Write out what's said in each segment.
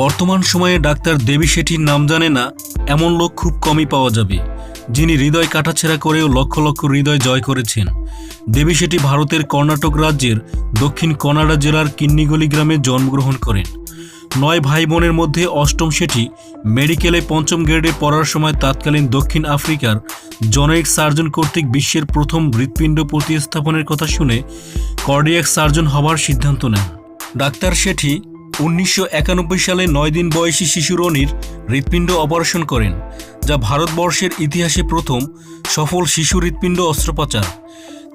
বর্তমান সময়ে ডাক্তার দেবী শেঠির নাম জানে না, এমন লোক খুব কমই পাওয়া যাবে, যিনি হৃদয় কাটাছেড়া করেও লক্ষ লক্ষ হৃদয় জয় করেছেন। দেবী শেঠি ভারতের কর্ণাটক রাজ্যের দক্ষিণ কনাডা জেলার কিন্নিগলি গ্রামে জন্মগ্রহণ করেন। নয় ভাই বোনের মধ্যে অষ্টম শেঠি মেডিকেলে পঞ্চম গ্রেডে পড়ার সময় তৎকালীন দক্ষিণ আফ্রিকার জনৈক সার্জন কর্তৃক বিশ্বের প্রথম হৃৎপিণ্ড প্রতিস্থাপনের কথা শুনে কর্ডিয়াক সার্জন হবার সিদ্ধান্ত নেন। ডাক্তার শেঠি উনিশশো একানব্বই সালে নয় দিন বয়সী শিশু রনির হৃৎপিণ্ড অপারেশন করেন, যা ভারতবর্ষের ইতিহাসে প্রথম সফল শিশু হৃৎপিণ্ড অস্ত্রোপচার।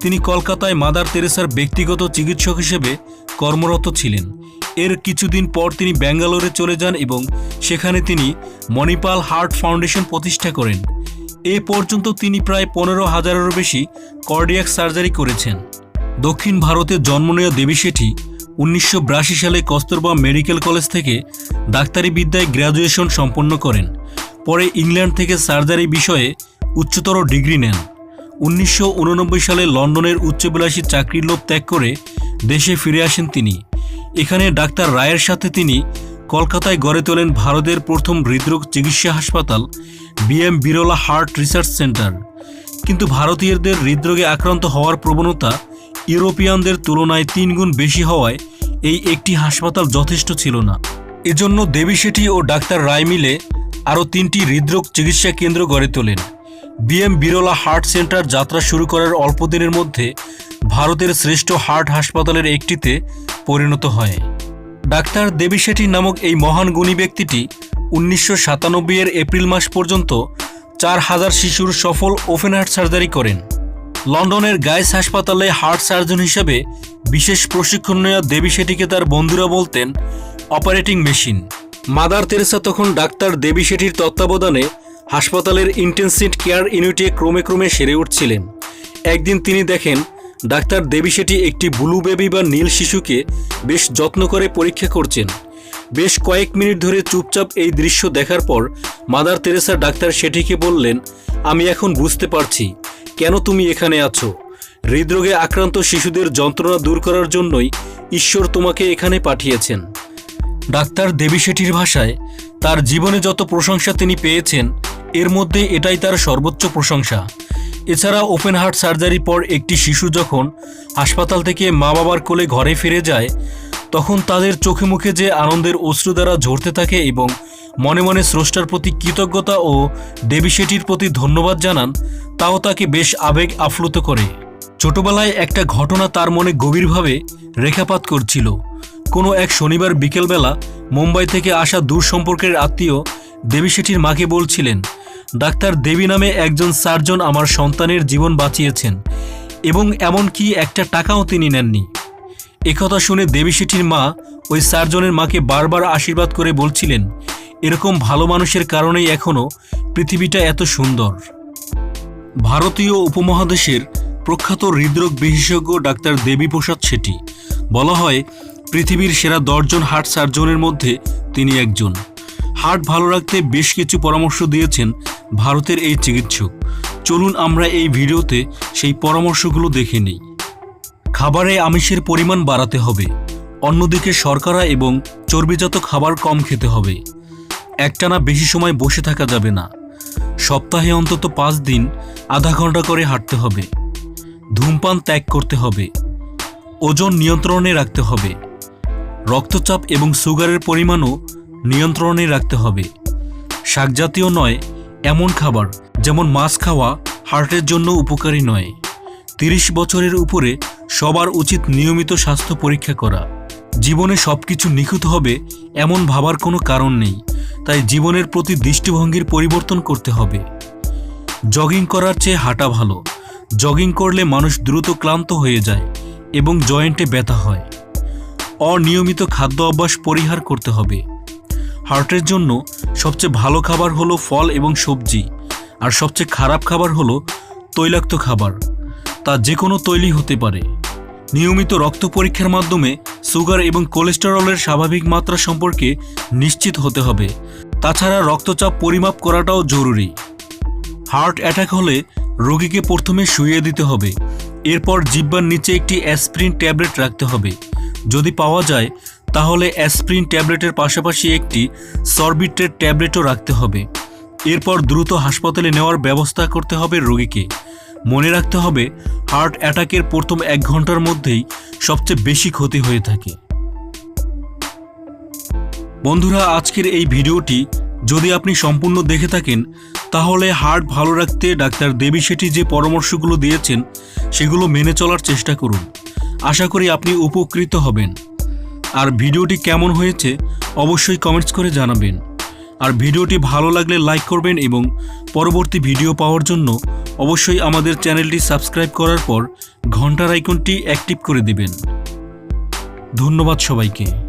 তিনি কলকাতায় মাদার তেরেসার ব্যক্তিগত চিকিৎসক হিসেবে কর্মরত ছিলেন। এর কিছুদিন পর তিনি ব্যাঙ্গালোরে চলে যান এবং সেখানে তিনি মণিপাল হার্ট ফাউন্ডেশন প্রতিষ্ঠা করেন। এ পর্যন্ত তিনি প্রায় পনেরো হাজারেরও বেশি কর্ডিয়াক সার্জারি করেছেন। দক্ষিণ ভারতে জন্ম নেওয়া দেবী শেঠি উনিশশো বিরাশি সালে কস্তরবা মেডিকেল কলেজ থেকে ডাক্তারি বিদ্যায় গ্র্যাজুয়েশন সম্পন্ন করেন। পরে ইংল্যান্ড থেকে সার্জারি বিষয়ে উচ্চতর ডিগ্রি নেন। উনিশশো উননব্বই সালে লন্ডনের উচ্চবিলাসী চাকরির লোভ ত্যাগ করে দেশে ফিরে আসেন তিনি। এখানে ডাক্তার রায়ের সাথে তিনি কলকাতায় গড়ে তোলেন ভারতের প্রথম হৃদরোগ চিকিৎসা হাসপাতাল, BM Birla heart research centre. কিন্তু ভারতীয়দের হৃদরোগে আক্রান্ত হওয়ার প্রবণতা ইউরোপিয়ানদের তুলনায় তিন গুণ বেশি হওয়ায় এই একটি হাসপাতাল যথেষ্ট ছিল না। এজন্য দেবী শেঠি ও ডাক্তার রায় মিলে আরও তিনটি হৃদরোগ চিকিৎসা কেন্দ্র গড়ে তোলেন। বিএম বিরলা হার্ট সেন্টার যাত্রা শুরু করার অল্প দিনের মধ্যে ভারতের শ্রেষ্ঠ হার্ট হাসপাতালের একটিতে পরিণত হয়। ডাক্তার দেবী শেঠি নামক এই মহান গুণী ব্যক্তিটি উনিশশো সাতানব্বই এর এপ্রিল মাস পর্যন্ত চার হাজার শিশুর সফল ওপেন হার্ট সার্জারি করেন। লন্ডনের গাইস হাসপাতালে হার্ট সার্জন হিসেবে বিশেষ প্রশিক্ষণ নেওয়া দেবী শেঠিকে তার বন্ধুরা বলতেন, অপারেটিং মেশিন। মাদার তেরেসা তখন ডাক্তার দেবী শেঠির তত্ত্বাবধানে হাসপাতালের ইন্টেনসিভ কেয়ার ইউনিটে ক্রমে ক্রমে সেরে উঠছিলেন। একদিন তিনি দেখেন, ডাক্তার দেবী শেঠি একটি ব্লু বেবি বা নীল শিশুকে বেশ যত্ন করে পরীক্ষা করছেন। বেশ কয়েক মিনিট ধরে চুপচাপ এই দৃশ্য দেখার পর মাদার তেরেসা ডাক্তার শেঠিকে বললেন, আমি এখন বুঝতে পারছি। কেন তুমি এখানে আছো? হৃদরোগে আক্রান্ত শিশুদের যন্ত্রণা দূর করার জন্যই ঈশ্বর তোমাকে এখানে পাঠিয়েছেন। ডাক্তার দেবী শেঠির ভাষায়, তার জীবনে যত প্রশংসা তিনি পেয়েছেন, এর মধ্যে এটাই তার সর্বোচ্চ প্রশংসা। এছাড়া ওপেন হার্ট সার্জারির পর একটি শিশু যখন হাসপাতাল থেকে মা বাবার কোলে ঘরে ফিরে যায়, তখন তাদের চোখে মুখে যে আনন্দের অশ্রু দ্বারা ঝরতে থাকে এবং মনে মনে স্রষ্টার প্রতি কৃতজ্ঞতা ও দেবী শেঠির প্রতি ধন্যবাদ জানান তাও তাকে বেশ আবেগ আপ্লুত করে। ছোটবেলায় একটা ঘটনা তার মনে গভীরভাবে রেখাপাত করছিল। কোনো এক শনিবার বিকেলবেলা মুম্বাই থেকে আসা দূর সম্পর্কের আত্মীয় দেবী শেঠির মাকে বলছিলেন, ডাক্তার দেবী নামে একজন সার্জন আমার সন্তানের জীবন বাঁচিয়েছেন এবং এমনকি একটা টাকাও তিনি নেননি। একথা শুনে দেবী শেঠির মা ওই সার্জনের মাকে বারবার আশীর্বাদ করে বলছিলেন, এরকম ভালো মানুষের কারণেই এখনও পৃথিবীটা এত সুন্দর। ভারতীয় উপমহাদেশের প্রখ্যাত হৃদরোগ বিশেষজ্ঞ ডাক্তার দেবীপ্রসাদ শেঠি। বলা হয়, পৃথিবীর সেরা দশজন হার্ট সার্জনের মধ্যে তিনি একজন। হার্ট ভালো রাখতে বেশ কিছু পরামর্শ দিয়েছেন ভারতের এই চিকিৎসক। চলুন আমরা এই ভিডিওতে সেই পরামর্শগুলো দেখে নিই। খাবারে আমিষের পরিমাণ বাড়াতে হবে। অন্যদিকে শর্করা এবং চর্বিজাত খাবার কম খেতে হবে। একটানা বেশি সময় বসে থাকা যাবে না। সপ্তাহে অন্তত পাঁচ দিন আধা ঘণ্টা করে হাঁটতে হবে। ধূমপান ত্যাগ করতে হবে। ওজন নিয়ন্ত্রণে রাখতে হবে। রক্তচাপ এবং সুগারের পরিমাণও নিয়ন্ত্রণে রাখতে হবে। শাকজাতীয় নয়, এমন খাবার যেমন মাছ খাওয়া হার্টের জন্য উপকারী নয়। তিরিশ বছরের উপরে সবার উচিত নিয়মিত স্বাস্থ্য পরীক্ষা করা। জীবনে সব কিছু নিখুঁত হবে এমন ভাবার কোনো কারণ নেই। তাই জীবনের প্রতি দৃষ্টিভঙ্গির পরিবর্তন করতে হবে। জগিং করার চেয়ে হাঁটা ভালো। জগিং করলে মানুষ দ্রুত ক্লান্ত হয়ে যায় এবং জয়েন্টে ব্যথা হয়। অনিয়মিত খাদ্য অভ্যাস পরিহার করতে হবে। হার্টের জন্য সবচেয়ে ভালো খাবার হলো ফল এবং সবজি, আর সবচেয়ে খারাপ খাবার হলো তৈলাক্ত খাবার। তা যে কোনো তৈলি হতে পারে। নিয়মিত রক্ত পরীক্ষার মাধ্যমে সুগার এবং কোলেস্টেরলের স্বাভাবিক মাত্রা সম্পর্কে নিশ্চিত হতে হবে। তাছাড়া রক্তচাপ পরিমাপ করাটাও জরুরি। হার্ট অ্যাটাক হলে রোগীকে প্রথমে শুইয়ে দিতে হবে। এরপর জিব্বার নিচে একটি অ্যাসপ্রিন ট্যাবলেট রাখতে হবে। যদি পাওয়া যায়, তাহলে অ্যাসপ্রিন ট্যাবলেটের পাশাপাশি একটি সরবিট্রেট ট্যাবলেটও রাখতে হবে। এরপর দ্রুত হাসপাতালে নেওয়ার ব্যবস্থা করতে হবে রোগীকে। মনে রাখতে হবে হার্ট অ্যাটাকের প্রথম এক ঘণ্টার মধ্যেই সবচেয়ে বেশি ক্ষতি হয়ে থাকে। বন্ধুরা, আজকের এই ভিডিওটি যদি আপনি সম্পূর্ণ দেখে থাকেন, তাহলে হার্ট ভালো রাখতে ডাক্তার দেবী শেঠি যে পরামর্শগুলো দিয়েছেন, সেগুলো মেনে চলার চেষ্টা করুন। আশা করি আপনি উপকৃত হবেন। আর ভিডিওটি কেমন হয়েছে, অবশ্যই কমেন্টস করে জানাবেন। আর ভিডিওটি ভালো লাগলে লাইক করবেন এবং পরবর্তী ভিডিও পাওয়ার জন্য অবশ্যই আমাদের চ্যানেলটি সাবস্ক্রাইব করার পর ঘণ্টার আইকনটি অ্যাক্টিভ করে দেবেন। ধন্যবাদ সবাইকে।